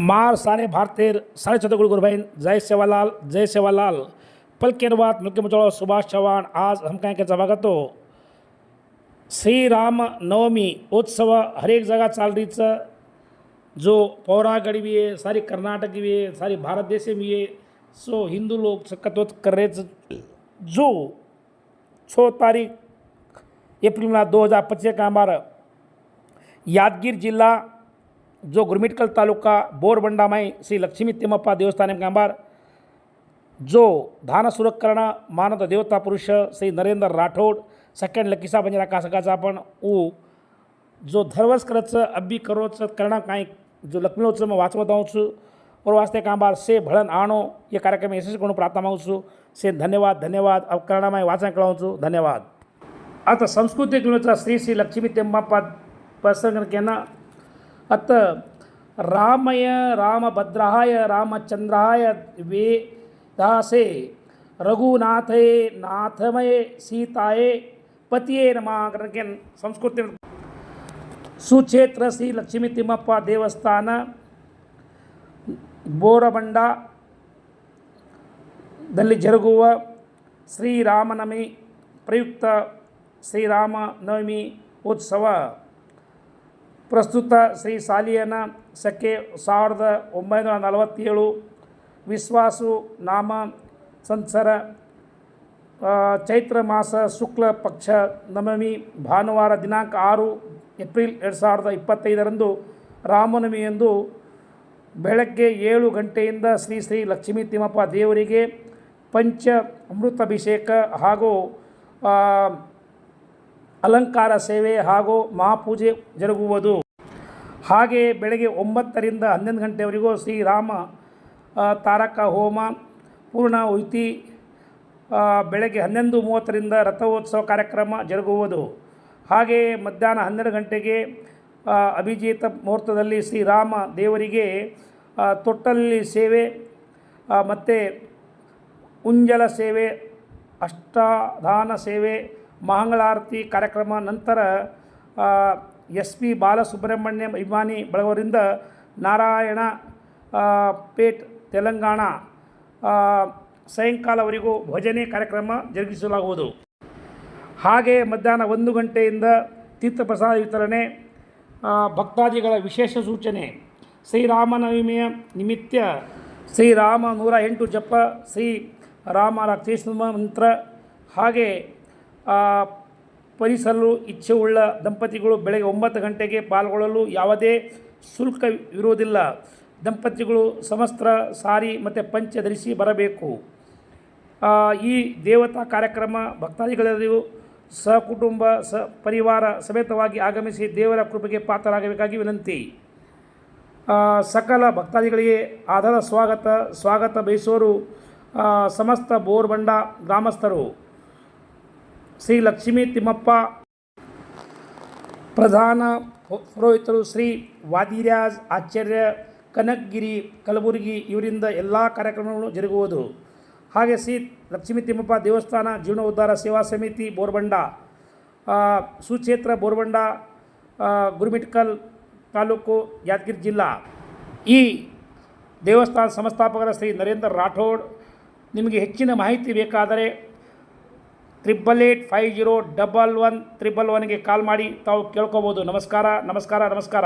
मार सारे भारतेर सारे चौदह गुरु जय सेवालाल जय सेवालाल। पल के अनुवाद मुख्य सुभाष चौहान आज हम कहें के स्वागतो श्री राम नवमी उत्सव हर एक जगह चाल रही है जो पौरागढ़ भी है सारी कर्नाटक भी है सारी भारत देश में भी है सो हिंदू लोग सकत कर रहे जो छः तारीख एप्रिल दो हज़ार पच्चीस का हमारा यादगीर जिला जो गुरमिटकल तालुका बोरबंडा में श्री लक्ष्मी तिम्मप्पा देवस्थान के जो धान सुरकरण मानद देवता पुरुष श्री नरेंद्र राठोड सेकंड लकीसा बंजरा कासकाचा आपण ऊ जो धरवस करचं अब्बी करोच करणा काही जो लक्ष्मीओत्सव में वाचवत आऊँ और वास्ते कांबार से भळन आणो ये कार्यक्रम यशस्वी करून प्रार्थना मागू से धन्यवाद धन्यवाद अब करणा में वाचन कळावू धन्यवाद। आता संस्कृती श्री श्री लक्ष्मी तेंबाप्पा प्रसंग केना ಅತ್ತ ರಾಮಯ ರಾಮಭದ್ರಾಯ ರಾಮಚಂದ್ರಾಯ ವೇ ದಾಸೆ, ರಘುನಾಥೇ ನಾಥಮಯೇ, ಸೀತಾಯೇ, ಪತಿಯೇ ನಮಗೆ ಸಂಸ್ಕೃತಿ ಸುಕ್ಷೇತ್ರ ಶ್ರೀ ಲಕ್ಷ್ಮೀ ತಿಮ್ಮಪ್ಪ ದೇವಸ್ಥಾನ ಬೋರಬಂಡದಲ್ಲಿ ಜರುಗುವ ಶ್ರೀರಾಮನವಮಿ ಪ್ರಯುಕ್ತ ಶ್ರೀರಾಮನವಮಿ ಉತ್ಸವ. ಪ್ರಸ್ತುತ ಶ್ರೀ ಸಾಲಿಯನ ಸೆಕೆ ಸಾವಿರದ ಒಂಬೈನೂರ ನಲವತ್ತೇಳು ವಿಶ್ವಾಸು ನಾಮ ಸಂಸರ ಚೈತ್ರ ಮಾಸ ಶುಕ್ಲ ಪಕ್ಷ ನವಮಿ ಭಾನುವಾರ ದಿನಾಂಕ ಆರು ಏಪ್ರಿಲ್ ಎರಡು ಸಾವಿರದ ಇಪ್ಪತ್ತೈದರಂದು ರಾಮನವಮಿಯಂದು ಬೆಳಗ್ಗೆ ಏಳು ಗಂಟೆಯಿಂದ ಶ್ರೀ ಶ್ರೀ ಲಕ್ಷ್ಮೀ ತಿಮ್ಮಪ್ಪ ದೇವರಿಗೆ ಪಂಚ ಅಮೃತಾಭಿಷೇಕ ಹಾಗೂ ಅಲಂಕಾರ ಸೇವೆ ಹಾಗೂ ಮಹಾಪೂಜೆ ಜರುಗುವುದು. ಹಾಗೆ ಬೆಳಗ್ಗೆ ಒಂಬತ್ತರಿಂದ ಹನ್ನೊಂದು ಗಂಟೆವರೆಗೂ ಶ್ರೀರಾಮ ತಾರಕ ಹೋಮ ಪೂರ್ಣ ಆ, ಬೆಳಗ್ಗೆ ಹನ್ನೊಂದು ಮೂವತ್ತರಿಂದ ರಥೋತ್ಸವ ಕಾರ್ಯಕ್ರಮ ಜರುಗುವುದು. ಹಾಗೆ ಮಧ್ಯಾಹ್ನ ಹನ್ನೆರಡು ಗಂಟೆಗೆ ಅಭಿಜಿತ ಮುಹೂರ್ತದಲ್ಲಿ ಶ್ರೀರಾಮ ದೇವರಿಗೆ ತೊಟ್ಟಲ್ಲಿ ಸೇವೆ ಮತ್ತು ಉಂಜಲ ಸೇವೆ ಅಷ್ಟಾಧಾನ ಸೇವೆ ಮಂಗಳಾರತಿ ಕಾರ್ಯಕ್ರಮ ನಂತರ ಎಸ್ ಪಿ ಬಾಲಸುಬ್ರಹ್ಮಣ್ಯ ಅಭಿಮಾನಿ ಬಳಗವರಿಂದ ನಾರಾಯಣ ಪೇಟ್, ತೆಲಂಗಾಣ ಸಾಯಂಕಾಲವರೆಗೂ ಭಜನೆ ಕಾರ್ಯಕ್ರಮ ಜರುಗಿಸಲಾಗುವುದು. ಹಾಗೆ ಮಧ್ಯಾಹ್ನ ಒಂದು ಗಂಟೆಯಿಂದ ತೀರ್ಥಪ್ರಸಾದ ವಿತರಣೆ ಭಕ್ತಾದಿಗಳ ವಿಶೇಷ ಸೂಚನೆ. ಶ್ರೀರಾಮನವಮಿಯ ನಿಮಿತ್ತ ಶ್ರೀರಾಮ ನೂರ ಎಂಟು ಜಪ, ಶ್ರೀ ರಾಮ ರಾಕ್ಷೇಶ್ವ ಮಂತ್ರ. ಹಾಗೆ ಆ, ಪರಿಸಲು ಇಚ್ಛೆಯುಳ್ಳ ದಂಪತಿಗಳು ಬೆಳಗ್ಗೆ ಒಂಬತ್ತು ಗಂಟೆಗೆ ಪಾಲ್ಗೊಳ್ಳಲು ಯಾವುದೇ ಶುಲ್ಕ ಇರುವುದಿಲ್ಲ. ದಂಪತಿಗಳು ಸಮಸ್ತ್ರ ಸಾರಿ ಮತ್ತು ಪಂಚ ಧರಿಸಿ ಬರಬೇಕು. ಈ ದೇವತಾ ಕಾರ್ಯಕ್ರಮ ಭಕ್ತಾದಿಗಳೆಲ್ಲರಿಗೂ ಸಹಕುಟುಂಬ ಸ ಪರಿವಾರ ಸಮೇತವಾಗಿ ಆಗಮಿಸಿ ದೇವರ ಕೃಪೆಗೆ ಪಾತ್ರರಾಗಬೇಕಾಗಿ ವಿನಂತಿ. ಸಕಲ ಭಕ್ತಾದಿಗಳಿಗೆ ಆಧಾರ ಸ್ವಾಗತ ಸ್ವಾಗತ ಬಯಸೋರು ಸಮಸ್ತ ಬೋರ್ಬಂಡ ಗ್ರಾಮಸ್ಥರು. ಶ್ರೀ ಲಕ್ಷ್ಮೀ ತಿಮ್ಮಪ್ಪ, ಪ್ರಧಾನ ಪುರೋಹಿತರು ಶ್ರೀ ವಾದಿರಾಜ್ ಆಚಾರ್ಯ ಕನಕಗಿರಿ, ಕಲಬುರಗಿ ಇವರಿಂದ ಎಲ್ಲ ಕಾರ್ಯಕ್ರಮಗಳು ಜರುಗುವುದು. ಹಾಗೆ ಶ್ರೀ ಲಕ್ಷ್ಮೀ ತಿಮ್ಮಪ್ಪ ದೇವಸ್ಥಾನ ಜೀರ್ಣೋದ್ಧಾರ ಸೇವಾ ಸಮಿತಿ ಬೋರ್ಬಂಡ ಸುಕ್ಷೇತ್ರ ಬೋರ್ಬಂಡ ಗುರುಮಿಟ್ಕಲ್ ತಾಲೂಕು ಯಾದಗಿರಿ ಜಿಲ್ಲಾ. ಈ ದೇವಸ್ಥಾನ ಸಂಸ್ಥಾಪಕರ ಶ್ರೀ ನರೇಂದ್ರ ರಾಠೋಡ್, ನಿಮಗೆ ಹೆಚ್ಚಿನ ಮಾಹಿತಿ ಬೇಕಾದರೆ triple eight five zero double one triple ಒನ್ಗೆ call ಮಾಡಿ ತಾವು ಕೇಳ್ಕೋಬೋದು. ನಮಸ್ಕಾರ ನಮಸ್ಕಾರ ನಮಸ್ಕಾರ.